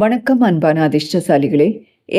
வணக்கம் அன்பான அதிர்ஷ்டசாலிகளே.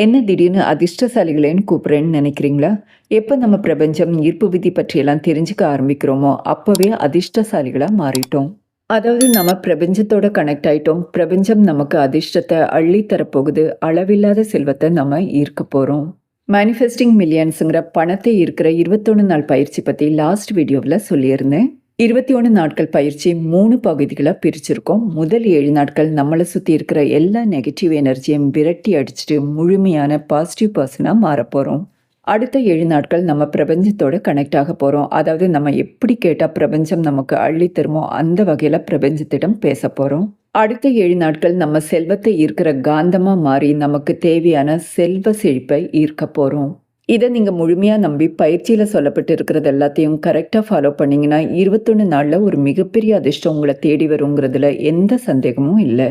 என்ன திடீர்னு அதிர்ஷ்டசாலிகளேன்னு கூப்பிட்றேன்னு நினைக்கிறீங்களா? எப்போ நம்ம பிரபஞ்சம் ஈர்ப்பு விதி பற்றியெல்லாம் தெரிஞ்சுக்க ஆரம்பிக்கிறோமோ அப்போவே அதிர்ஷ்டசாலிகளாக மாறிட்டோம். அதாவது நம்ம பிரபஞ்சத்தோட கனெக்ட் ஆயிட்டோம். பிரபஞ்சம் நமக்கு அதிர்ஷ்டத்தை அள்ளி தரப்போகுது. அளவில்லாத செல்வத்தை நம்ம ஈர்க்க போகிறோம் மேனிஃபெஸ்டிங் மில்லியன்ஸுங்கிற பணத்தை ஈர்க்கிற இருபத்தொன்று நாள் பயிற்சி பற்றி லாஸ்ட் வீடியோவில் சொல்லியிருந்தேன். இருபத்தி ஒன்று நாட்கள் பயிற்சி மூணு பகுதிகளாக பிரிச்சிருக்கோம். முதல் ஏழு நாட்கள் நம்மளை சுற்றி இருக்கிற எல்லா நெகட்டிவ் எனர்ஜியும் விரட்டி அடிச்சுட்டு முழுமையான பாசிட்டிவ் பர்சனாக மாறப்போகிறோம் அடுத்த ஏழு நாட்கள் நம்ம பிரபஞ்சத்தோட கனெக்ட் ஆக போகிறோம் அதாவது நம்ம எப்படி கேட்டால் பிரபஞ்சம் நமக்கு அள்ளி தருமோ அந்த வகையில் பிரபஞ்சத்திடம் பேச போகிறோம் அடுத்த ஏழு நாட்கள் நம்ம செல்வத்தை ஈர்க்கிற காந்தமாக மாறி நமக்கு தேவையான செல்வ செழிப்பை ஈர்க்க போகிறோம் இதை நீங்கள் முழுமையாக நம்பி பயிற்சியில் சொல்லப்பட்டு இருக்கிறது எல்லாத்தையும் கரெக்டாக ஃபாலோ பண்ணிங்கன்னா இருபத்தொன்று நாளில் ஒரு மிகப்பெரிய அதிர்ஷ்டம் உங்களை தேடி வருங்கிறதுல எந்த சந்தேகமும் இல்லை.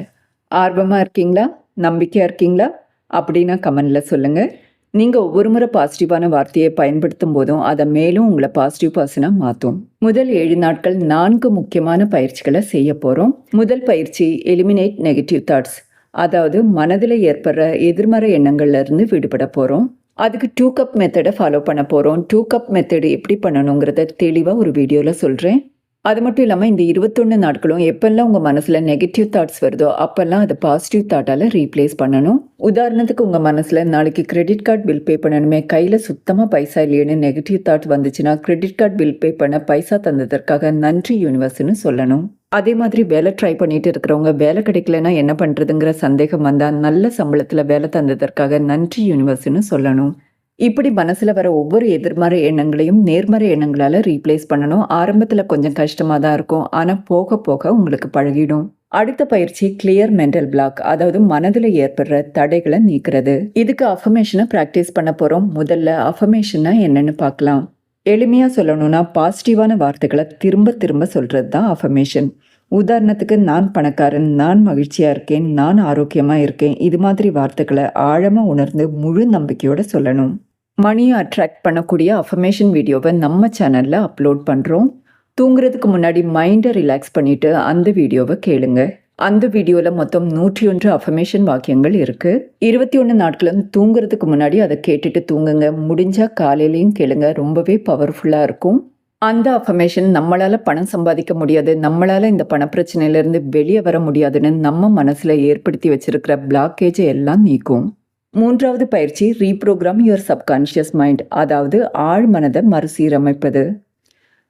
ஆர்வமாக இருக்கீங்களா? நம்பிக்கையாக இருக்கீங்களா? அப்படின்னா கமெண்டில் சொல்லுங்கள் நீங்கள் ஒவ்வொரு முறை பாசிட்டிவான வார்த்தையை பயன்படுத்தும் போதும் அதை மேலும் உங்களை பாசிட்டிவ் பர்சனாக மாற்றும் முதல் ஏழு நாட்கள் நான்கு முக்கியமான பயிற்சிகளை செய்ய போகிறோம் முதல் பயிற்சி எலிமினேட் நெகட்டிவ் தாட்ஸ் அதாவது மனதில் ஏற்படுற எதிர்மறை எண்ணங்கள்லேருந்து விடுபட போகிறோம் அதுக்கு டூ கப் மெத்தடை ஃபாலோ பண்ண போகிறோம் டூ கப் மெத்தடு எப்படி பண்ணணுங்கிறத தெளிவாக ஒரு வீடியோவில் சொல்கிறேன் அது மட்டும் இல்லாமல் இந்த இருபத்தொன்று நாட்களும் எப்பெல்லாம் உங்கள் மனசில் நெகட்டிவ் தாட்ஸ் வருதோ அப்போல்லாம் அதை பாசிட்டிவ் தாட்டால் ரீப்ளேஸ் பண்ணணும். உதாரணத்துக்கு உங்கள் மனசில் நாளைக்கு கிரெடிட் கார்டு பில் பே பண்ணணுமே கையில் சுத்தமாக பைசா இல்லையேன்னு நெகட்டிவ் தாட் வந்துச்சுன்னா கிரெடிட் கார்டு பில் பே பண்ண பைசா தந்ததற்காக நன்றி யூனிவர்ஸ்னு சொல்லணும். அதே மாதிரி வேலை ட்ரை பண்ணிட்டு இருக்கிறவங்க வேலை கிடைக்கலன்னா என்ன பண்ணுறதுங்கிற சந்தேகம் வந்தால் நல்ல சம்பளத்தில் வேலை தந்ததற்காக நன்றி யூனிவர்ஸ்னு சொல்லணும். இப்படி மனசில் வர ஒவ்வொரு எதிர்மறை எண்ணங்களையும் நேர்மறை எண்ணங்களால் ரீப்ளேஸ் பண்ணணும். ஆரம்பத்தில் கொஞ்சம் கஷ்டமாக தான் இருக்கும். ஆனால் போக போக உங்களுக்கு பழகிடும். அடுத்த பயிற்சி கிளியர் மென்டல் பிளாக் அதாவது மனதில் ஏற்படுற தடைகளை நீக்கிறது. இதுக்கு அஃபர்மேஷனை ப்ராக்டிஸ் பண்ண போகிறோம் முதல்ல அஃபர்மேஷன்னா என்னென்னு பார்க்கலாம். எளிமையாக சொல்லணும்னா பாசிட்டிவான வார்த்தைகளை திரும்ப திரும்ப சொல்கிறது தான் அஃபர்மேஷன் உதாரணத்துக்கு நான் பணக்காரன் நான் மகிழ்ச்சியாக இருக்கேன் நான் ஆரோக்கியமாக இருக்கேன் இது மாதிரி வார்த்தைகளை ஆழமாக உணர்ந்து முழு நம்பிக்கையோடு சொல்லணும். மணியை அட்ராக்ட் பண்ணக்கூடிய அஃபர்மேஷன் வீடியோவை நம்ம சேனலில் அப்லோட் பண்ணுறோம் தூங்குறதுக்கு முன்னாடி மைண்டை ரிலாக்ஸ் பண்ணிவிட்டு அந்த வீடியோவை கேளுங்கள் அந்த வீடியோவில் மொத்தம் நூற்றி ஒன்று அஃபமேஷன் வாக்கியங்கள் இருக்குது இருபத்தி ஒன்று நாட்களும் தூங்குறதுக்கு முன்னாடி அதை கேட்டுட்டு தூங்குங்க. முடிஞ்சால் காலையிலையும் கேளுங்க. ரொம்பவே பவர்ஃபுல்லாக இருக்கும். அந்த அஃபமேஷன் நம்மளால் பணம் சம்பாதிக்க முடியாது. நம்மளால் இந்த பணப்பிரச்சனையிலேருந்து வெளியே வர முடியாதுன்னு நம்ம மனசில் ஏற்படுத்தி வச்சிருக்கிற பிளாக்கேஜை எல்லாம் நீக்கும். மூன்றாவது பயிற்சி ரீப்ரோக்ராம் யுவர் சப்கான்ஷியஸ் மைண்ட் அதாவது ஆழ் மனதை மறுசீரமைப்பது.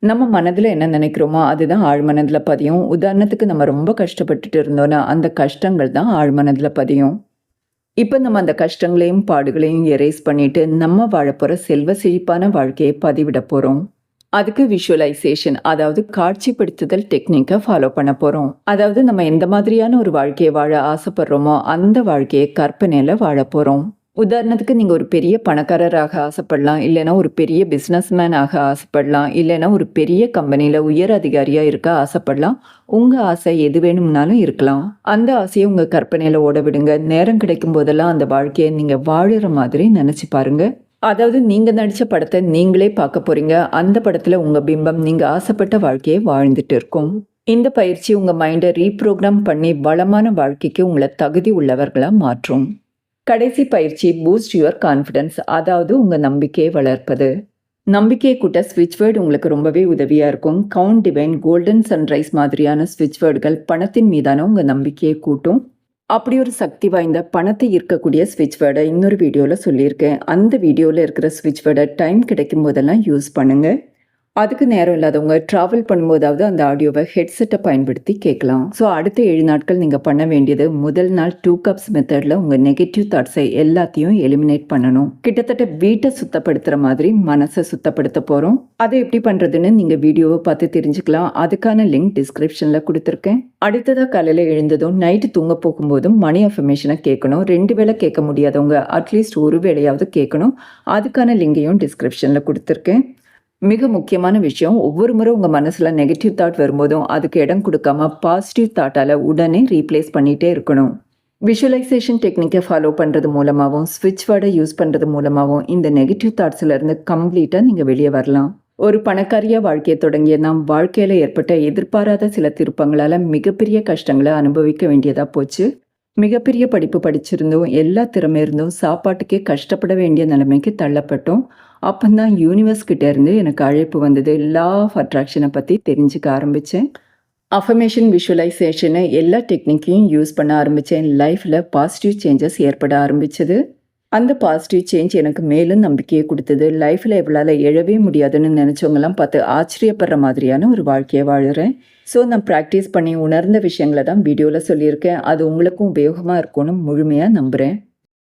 நம்ம மனதில் என்ன நினைக்கிறோமோ அதுதான் ஆழ்மனதில் பதியும். உதாரணத்துக்கு நம்ம ரொம்ப கஷ்டப்பட்டுட்டு இருந்தோன்னா அந்த கஷ்டங்கள் தான் ஆழ்மனதில் பதியும். இப்போ நம்ம அந்த கஷ்டங்களையும் பாடுகளையும் எரேஸ் பண்ணிட்டு நம்ம வாழப்போகிற செல்வ செழிப்பான வாழ்க்கையை பதிவிட போகிறோம் அதுக்கு விஷுவலைசேஷன் அதாவது காட்சிப்படுத்துதல் டெக்னிக்கை ஃபாலோ பண்ண போகிறோம் அதாவது நம்ம எந்த மாதிரியான ஒரு வாழ்க்கையை வாழ ஆசைப்படுறோமோ அந்த வாழ்க்கையை கற்பனையில் வாழ போகிறோம் உதாரணத்துக்கு நீங்கள் ஒரு பெரிய பணக்காரராக ஆசைப்படலாம் இல்லைன்னா ஒரு பெரிய பிஸ்னஸ்மேன் ஆக ஆசைப்படலாம் இல்லைன்னா ஒரு பெரிய கம்பெனியில் உயர் அதிகாரியாக இருக்க ஆசைப்படலாம். உங்கள் ஆசை எது வேணும்னாலும் இருக்கலாம். அந்த ஆசையை உங்கள் கற்பனையில் ஓட விடுங்க. நேரம் கிடைக்கும் போதெல்லாம் அந்த வாழ்க்கையை நீங்கள் வாழுற மாதிரி நினச்சி பாருங்கள் அதாவது நீங்கள் நடித்த படத்தை நீங்களே பார்க்க போகிறீங்க அந்த படத்தில் உங்கள் பிம்பம் நீங்கள் ஆசைப்பட்ட வாழ்க்கையை வாழ்ந்துட்டு இருக்கும். இந்த பயிற்சி உங்கள் மைண்டை ரீப்ரோக்ராம் பண்ணி வளமான வாழ்க்கைக்கு உங்களை தகுதி உள்ளவர்களாக மாற்றும். கடைசி பயிற்சி பூஸ்ட் யுவர் கான்ஃபிடன்ஸ் அதாவது உங்கள் நம்பிக்கையை வளர்ப்பது. நம்பிக்கையை கூட்ட ஸ்விட்ச் வேர்டு உங்களுக்கு ரொம்பவே உதவியாக இருக்கும். கவுண்ட் டிவைன் கோல்டன் சன்ரைஸ் மாதிரியான ஸ்விட்ச் வேர்டுகள் பணத்தின் மீதான உங்கள் நம்பிக்கையை கூட்டும். அப்படி ஒரு சக்தி வாய்ந்த பணத்தை ஈர்க்கக்கூடிய ஸ்விட்ச் வேர்டை இன்னொரு வீடியோவில் சொல்லியிருக்கேன். அந்த வீடியோவில் இருக்கிற ஸ்விட்ச் வேர்டை டைம் கிடைக்கும் போதெல்லாம் யூஸ் பண்ணுங்கள் அதுக்கு நேரம் இல்லாதவங்க ட்ராவல் பண்ணும்போதாவது அந்த ஆடியோவை ஹெட்செட்டை பயன்படுத்தி கேட்கலாம். ஸோ அடுத்த ஏழு நாட்கள் நீங்கள் பண்ண வேண்டியது முதல் நாள் டூ கப்ஸ் மெத்தடில் உங்கள் நெகட்டிவ் தாட்ஸை எல்லாத்தையும் எலிமினேட் பண்ணணும். கிட்டத்தட்ட வீட்டை சுத்தப்படுத்துகிற மாதிரி மனசை சுத்தப்படுத்த போகிறோம் அதை எப்படி பண்ணுறதுன்னு நீங்கள் வீடியோவை பார்த்து தெரிஞ்சுக்கலாம். அதுக்கான லிங்க் டிஸ்கிரிப்ஷனில் கொடுத்துருக்கேன். அடுத்ததாக காலையில் எழுந்ததும் நைட்டு தூங்க போகும்போதும் மணி அஃபர்மேஷனை கேட்கணும். ரெண்டு வேளை கேட்க முடியாதவங்க அட்லீஸ்ட் ஒரு வேளையாவது கேட்கணும். அதுக்கான லிங்கையும் டிஸ்கிரிப்ஷனில் கொடுத்துருக்கேன். மிக முக்கியமான விஷயம் ஒவ்வொரு முறை உங்கள் மனசில் நெகட்டிவ் தாட் வரும்போதும் அதுக்கு இடம் கொடுக்காம பாசிட்டிவ் தாட்டால் உடனே ரீப்ளேஸ் பண்ணிகிட்டே இருக்கணும். விஷுவலைசேஷன் டெக்னிக்கை ஃபாலோ பண்ணுறது மூலமாகவும் ஸ்விட்ச் வேர்டை யூஸ் பண்ணுறது மூலமாகவும் இந்த நெகட்டிவ் தாட்ஸ்லேருந்து கம்ப்ளீட்டாக நீங்கள் வெளியே வரலாம். ஒரு பணக்காரியாக வாழ்க்கையை தொடங்கிய நாம் வாழ்க்கையில் ஏற்பட்ட எதிர்பாராத சில திருப்பங்களால் மிகப்பெரிய கஷ்டங்களை அனுபவிக்க வேண்டியதாக போச்சு. மிகப்பெரிய படிப்பு படிச்சிருந்தோம் எல்லா திறமை இருந்தும் சாப்பாட்டுக்கே கஷ்டப்பட வேண்டிய நிலைமைக்கு தள்ளப்பட்டோம். அப்போந்தான் யூனிவர்ஸ் கிட்டேருந்து எனக்கு அழைப்பு வந்தது. லா ஆஃப் அட்ராக்ஷனை பற்றி தெரிஞ்சுக்க ஆரம்பித்தேன் அஃபர்மேஷன் விஷுவலைசேஷனு எல்லா டெக்னிக்கையும் யூஸ் பண்ண ஆரம்பித்தேன் லைஃப்பில் பாசிட்டிவ் சேஞ்சஸ் ஏற்பட ஆரம்பித்தது அந்த பாசிட்டிவ் சேஞ்ச் எனக்கு மேலும் நம்பிக்கையை கொடுத்தது. லைஃப்பில் இவளால் எழவே முடியாதுன்னு நினச்சவங்கலாம் பார்த்து ஆச்சரியப்படுற மாதிரியான ஒரு வாழ்க்கையை வாழுறேன். ஸோ நான் ப்ராக்டிஸ் பண்ணி உணர்ந்த விஷயங்களை தான் வீடியோவில் சொல்லியிருக்கேன். அது உங்களுக்கும் உபயோகமாக இருக்கும்னு முழுமையாக நம்புகிறேன்